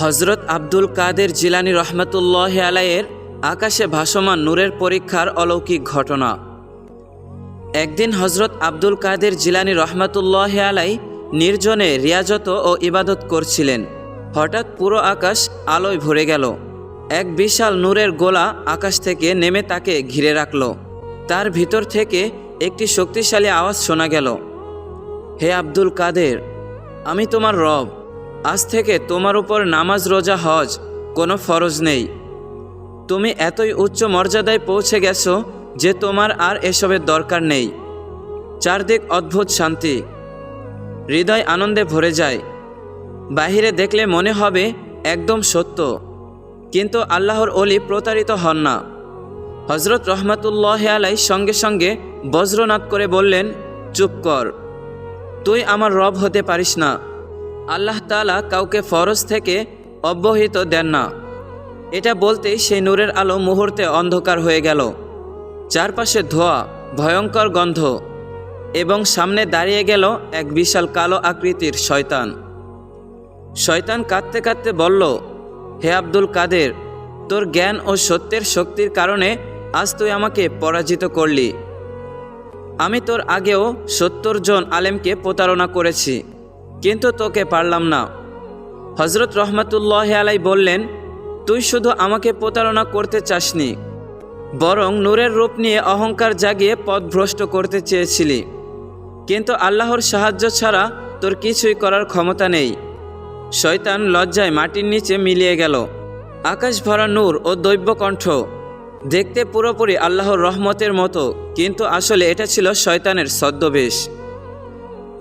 হজরত আব্দুল কাদের জিলানি রহমতুল্লাহ আলাইয়ের আকাশে ভাসমান নূরের পরীক্ষার অলৌকিক ঘটনা। একদিন হজরত আব্দুল কাদের জিলানি রহমতুল্লাহ আলাই নির্জনে রিয়াজত ও ইবাদত করছিলেন। হঠাৎ পুরো আকাশ আলোয় ভরে গেল। এক বিশাল নূরের গোলা আকাশ থেকে নেমে তাকে ঘিরে রাখল। তার ভিতর থেকে একটি শক্তিশালী আওয়াজ শোনা গেল। হে আব্দুল কাদের, আমি তোমার রব। আজ থেকে তোমার উপর নামাজ, রোজা, হজ কোনো ফরজ নেই। তুমি এতই উচ্চ মর্যাদায় পৌঁছে গেছো যে তোমার আর এসবের দরকার নেই। চারদিক অদ্ভুত শান্তি। হৃদয় আনন্দে ভরে যায়। বাহিরে দেখলে মনে হবে একদম সত্য। কিন্তু আল্লাহর অলি প্রতারিত হন না। হজরত রহমাতুল্লাহ আলাই সঙ্গে সঙ্গে বজ্রনাথ করে বললেন, চুপ কর। তুই আমার রব হতে পারিস না। আল্লাহ তালা কাউকে ফরজ থেকে অব্যাহত দেন না। এটা বলতেই সেই নূরের আলো মুহূর্তে অন্ধকার হয়ে গেল। চারপাশে ধোয়া, ভয়ঙ্কর গন্ধ এবং সামনে দাঁড়িয়ে গেল এক বিশাল কালো আকৃতির শয়তান। শয়তান কাঁদতে কাঁদতে বলল, হে আব্দুল কাদের, তোর জ্ঞান ও সত্যের শক্তির কারণে আজ তুই আমাকে পরাজিত করলি। আমি তোর আগেও সত্তর জন আলেমকে প্রতারণা করেছি। কিন্তু তোকে পারলাম না। হজরত রহমতুল্লাহ আলাই বললেন, তুই শুধু আমাকে প্রতারণা করতে চাসনি, বরং নূরের রূপ নিয়ে অহংকার জাগিয়ে পথভ্রষ্ট করতে চেয়েছিলি। কিন্তু আল্লাহর সাহায্য ছাড়া তোর কিছুই করার ক্ষমতা নেই। শয়তান লজ্জায় মাটির নিচে মিলিয়ে গেল। আকাশ ভরা নূর ও দৈব্য কণ্ঠ। দেখতে পুরোপুরি আল্লাহর রহমতের মতো, কিন্তু আসলে এটা ছিল শয়তানের ছদ্মবেশ।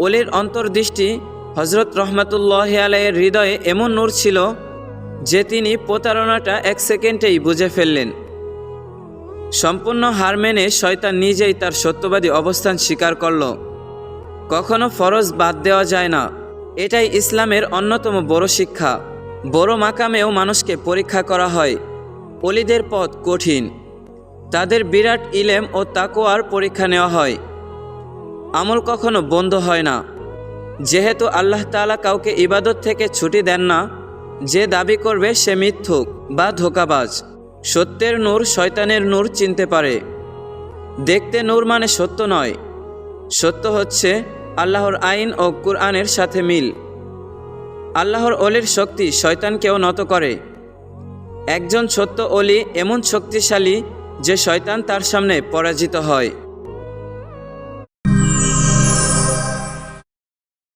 অলির অন্তর্দৃষ্টি হজরত রহমতুল্লাহ আলাইয়ের হৃদয়ে এমন নূর ছিল যে তিনি প্রতারণাটা এক সেকেন্ডেই বুঝে ফেললেন। সম্পূর্ণ হার মেনে শয়তান নিজেই তার সত্যবাদী অবস্থান স্বীকার করল। কখনো ফরজ বাদ দেওয়া যায় না। এটাই ইসলামের অন্যতম বড় শিক্ষা। বড় মাকামেও মানুষকে পরীক্ষা করা হয়। অলিদের পথ কঠিন। তাদের বিরাট ইলেম ও তাকোয়ার পরীক্ষা নেওয়া হয়। আমল কখনো বন্ধ হয় না। যেহেতু আল্লাহ তাআলা কাউকে ইবাদত থেকে ছুটি দেন না, যে দাবি করবে সে মিথ্যুক বা ধোকাবাজ। সত্যের নূর শয়তানের নূর চিনতে পারে। দেখতে নূর মানে সত্য নয়। সত্য হচ্ছে আল্লাহর আইন ও কুরআনের সাথে মিল। আল্লাহর অলির শক্তি শয়তানকেও নত করে। একজন সত্য অলি এমন শক্তিশালী যে শয়তান তার সামনে পরাজিত হয়।